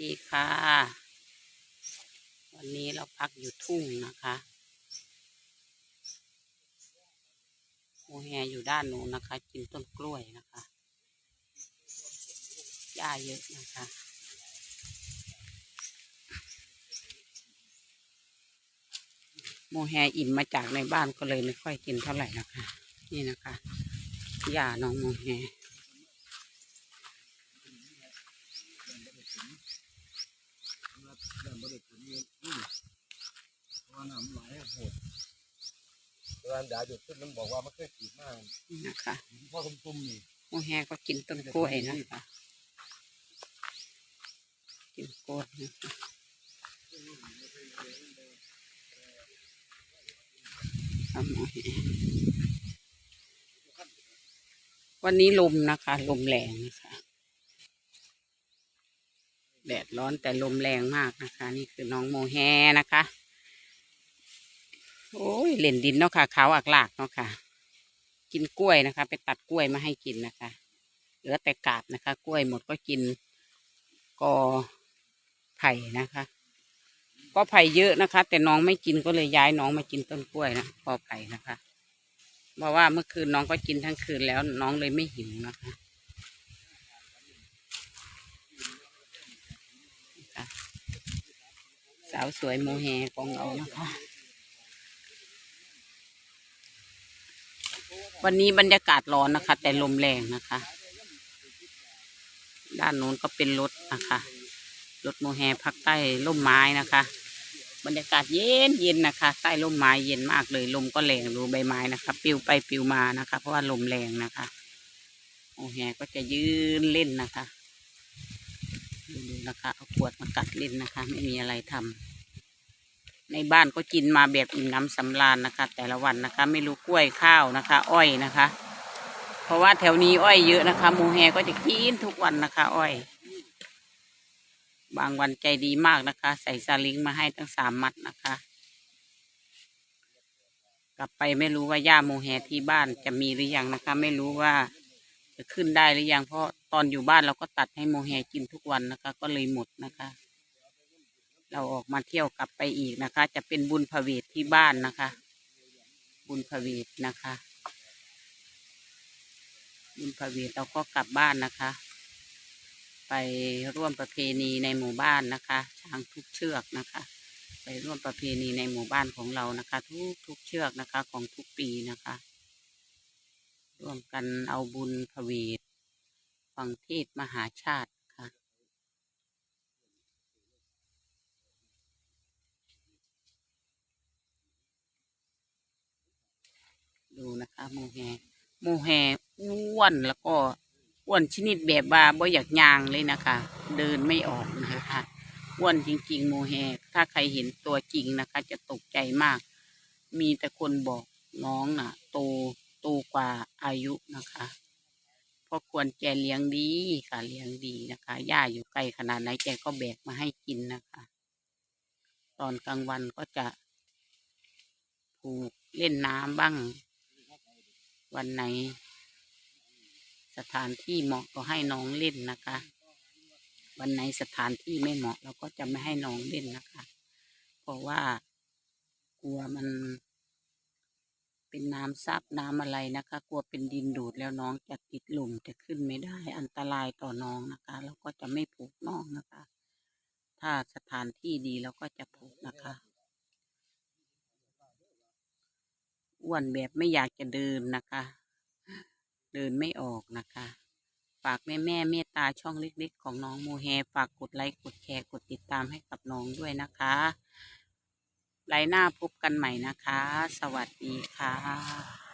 ดีค่ะ วันนี้เราพักอยู่ทุ่งนะคะโมแฮอยู่ด้านนู้นนะคะ กินต้นกล้วยนะคะหญ้าเยอะนะคะโมแฮอิ่มมาจากในบ้านก็เลยไม่ค่อยกินเท่าไหร่นะคะ นี่นะคะหญ้าน้องโมแฮ น้ำบริสุทธิ์นี่อืมเพราะว่าน้ำไหลโหด เวลาด่าหยุดขึ้นมันบอกว่ามันเคยขีดมากนี่นะคะพ่อตุ้มๆนี่โมแฮก็กินต้นกล้วยนะคะกินกล้วยนะคะครับโมแฮวันนี้ลมนะคะ ลมแรงนะคะ แดดร้อนแต่ลมแรงมากนะคะ นี่คือน้องโมแฮนะคะ โอ้ยเล่นดินเนาะค่ะขาวอักลากเนาะค่ะ กินกล้วยนะคะ ไปตัดกล้วยมาให้กินนะคะ เหลือแต่กาบนะคะ กล้วยหมดก็กินกอไผ่นะคะ ก็ไผ่เยอะนะคะ แต่น้องไม่กินก็เลยย้ายน้องมากินต้นกล้วยนะกอไผ่นะคะเพราะว่าเมื่อคืนน้องก็กินทั้งคืนแล้วน้องเลยไม่หิวนะคะสาวสวยโมแฮของเรานะคะ วันนี้บรรยากาศร้อนนะคะ แต่ลมแรงนะคะ ด้านโน้นก็เป็นรถนะคะรถโมแฮพักใต้ร่มไม้นะคะ บรรยากาศเย็นเย็นนะคะ ใต้ร่มไม้เย็นมากเลย ลมก็แรงดูใบไม้นะคะปลิวไปปลิวมานะคะ เพราะว่าลมแรงนะคะโมแฮก็จะยืนเล่นนะคะดูดูนะคะเอาขวดมากัดเล่นนะคะ ไม่มีอะไรทำ ในบ้านก็กินมาแบบอิ่มน้ำสำราญนะคะ แต่ละวันนะคะ ไม่รู้กล้วยข้าวนะคะ อ้อยนะคะ เพราะว่าแถวนี้อ้อยเยอะนะคะหมูแฮก็จะกินทุกวันนะคะ อ้อย บางวันใจดีมากนะคะ ใส่ซาลิงมาให้ตั้งสามมัดนะคะ กลับไปไม่รู้ว่าย่าโมแฮที่บ้านจะมีหรือยังนะคะ ไม่รู้ว่าจะขึ้นได้หรือยังเพราะตอนอยู่บ้านเราก็ตัดให้โมแฮกินทุกวันนะคะ ก็เลยหมดนะคะ เราออกมาเที่ยวกลับไปอีกนะคะ จะเป็นบุญพเวทที่บ้านนะคะ บุญพเวทนะคะ บุญพเวทเราก็กลับบ้านนะคะ ไปร่วมประเพณีในหมู่บ้านนะคะช้างทุกเชือกนะคะ ไปร่วมประเพณีในหมู่บ้านของเรานะคะ ทุกทุกเชือกนะคะของทุกปีนะคะ ร่วมกันเอาบุญพเวทฟังเทศมหาชาติค่ะ ดูนะคะโมแฮโมแฮอ้วนแล้วก็อ้วนชนิดแบบว่าบ่อยากยางเลยนะคะ เดินไม่ออกนะคะอ้วนจริงๆโมแฮถ้าใครเห็นตัวจริงนะคะ จะตกใจมาก มีแต่คนบอกน้องน่ะ โตโตกว่าอายุนะคะเพราะควรแกเลี้ยงดีค่ะเลี้ยงดีนะคะย่าอยู่ไกลขนาดไหนแกก็แบกมาให้กินนะคะ ตอนกลางวันก็จะผูกเล่นน้ำบ้าง วันไหน สถานที่เหมาะก็ให้น้องเล่นนะคะ วันไหนสถานที่ไม่เหมาะเราก็จะไม่ให้น้องเล่นนะคะ เพราะว่ากลัวมัน เป็นน้ำซับน้ำอะไรนะคะ กลัวเป็นดินดูดแล้วน้องจะติดหลุมจะขึ้นไม่ได้ อันตรายต่อน้องนะคะเราก็จะไม่ผูกน้องนะคะ ถ้าสถานที่ดีเราก็จะผูกนะคะ อ้วนแบบไม่อยากจะเดินนะคะ เดินไม่ออกนะคะ ฝากแม่แม่เมตตาช่องเล็กๆ ของน้องโมแฮฝากกดไลค์กดแชร์กดติดตามให้กับน้องด้วยนะคะไลน์หน้าพบกันใหม่นะคะ สวัสดีค่ะ